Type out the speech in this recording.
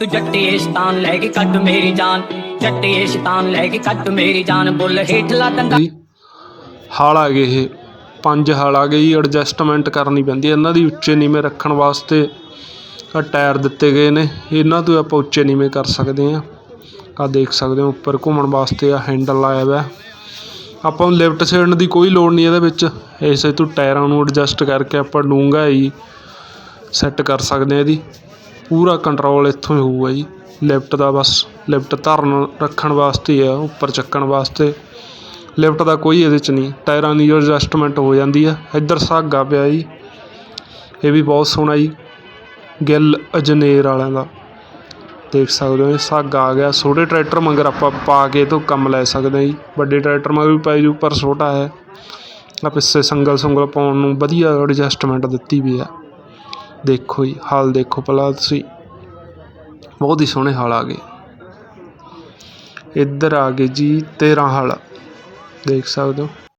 ਤੂੰ ਜੱਟੀਏ ਸ਼ਤਾਨ ਲੈ ਕੇ ਕੱਟ ਮੇਰੀ ਜਾਨ ਜੱਟੀਏ ਸ਼ਤਾਨ ਲੈ ਕੇ ਕੱਟ ਮੇਰੀ ਜਾਨ, ਬੁੱਲ ਹੇਠਲਾ ਦੰਦਾ ਜੀ ਆ ਗਏ ਇਹ। ਪੰਜ ਹਲ ਆ ਗਏ ਐਡਜਸਟਮੈਂਟ ਕਰਨੀ ਪੈਂਦੀ ਹੈ ਇਹਨਾਂ ਦੀ ਉੱਚੇ ਨੀਵੇਂ ਰੱਖਣ ਵਾਸਤੇ ਆ ਟਾਇਰ ਦਿੱਤੇ ਗਏ ਨੇ। ਇਹਨਾਂ ਤੋਂ ਆਪਾਂ ਉੱਚੇ ਨੀਵੇਂ ਕਰ ਸਕਦੇ ਹਾਂ। ਆ ਦੇਖ ਸਕਦੇ ਹੋ, ਉੱਪਰ ਘੁੰਮਣ ਵਾਸਤੇ ਆ ਹੈਂਡਲ ਲਾਇਆ ਹੋਇਆ। ਆਪਾਂ ਨੂੰ ਲਿਫਟ ਛੇੜਨ ਦੀ ਕੋਈ ਲੋੜ ਨਹੀਂ ਇਹਦੇ ਵਿੱਚ। ਇਸੇ ਤੋਂ ਟਾਇਰਾਂ ਨੂੰ ਐਡਜਸਟ ਕਰਕੇ ਆਪਾਂ ਡੂੰਘਾਈ ਸੈੱਟ ਕਰ ਸਕਦੇ ਹਾਂ ਇਹਦੀ। ਪੂਰਾ ਕੰਟਰੋਲ ਇੱਥੋਂ ਹੀ ਹੋਊਗਾ ਜੀ। ਲਿਫਟ ਦਾ ਬਸ ਲਿਫਟ ਧਰਨ ਰੱਖਣ ਵਾਸਤੇ ਹੀ ਆ, ਉੱਪਰ ਚੱਕਣ ਵਾਸਤੇ। ਲਿਫਟ ਦਾ ਕੋਈ ਇਹਦੇ ਚ ਨਹੀਂ। ਟਾਇਰਾਂ ਦੀ ਐਡਜਸਟਮੈਂਟ ਹੋ ਜਾਂਦੀ ਆ। ਇੱਧਰ ਸਾਗਾ ਪਿਆ ਜੀ। ਇਹ ਵੀ ਬਹੁਤ ਸੋਹਣਾ ਜੀ। ਗਿੱਲ ਅਜਨੇਰ ਵਾਲਿਆਂ ਦਾ। ਦੇਖ ਸਕਦੇ ਹੋ ਇਹ ਸਾਗਾ ਆ ਗਿਆ। ਛੋਟੇ ਟਰੈਕਟਰ ਮਗਰ ਆਪਾਂ ਪਾ ਕੇ ਇਹ ਤੋਂ ਕੰਮ ਲੈ ਸਕਦੇ ਹਾਂ ਜੀ। ਵੱਡੇ ਟਰੈਕਟਰ ਮਗਰ ਵੀ ਪੈ ਜੂ ਪਰ ਛੋਟਾ ਹੈ। ਆ ਪਿੱਛੇ ਸੰਗਲ ਸੰਗਲ ਪਾਉਣ ਨੂੰ ਵਧੀਆ ਐਡਜਸਟਮੈਂਟ ਦਿੱਤੀ ਵੀ ਆ। ਦੇਖੋ ਜੀ, ਹਾਲ ਦੇਖੋ ਭਲਾ ਤੁਸੀਂ। ਬਹੁਤ ਹੀ ਸੋਹਣੇ ਹਾਲ ਆ ਗਏ। ਇੱਧਰ ਆ ਗਏ ਜੀ 13 ਹਾਲ। ਦੇਖ ਸਕਦੇ ਹੋ।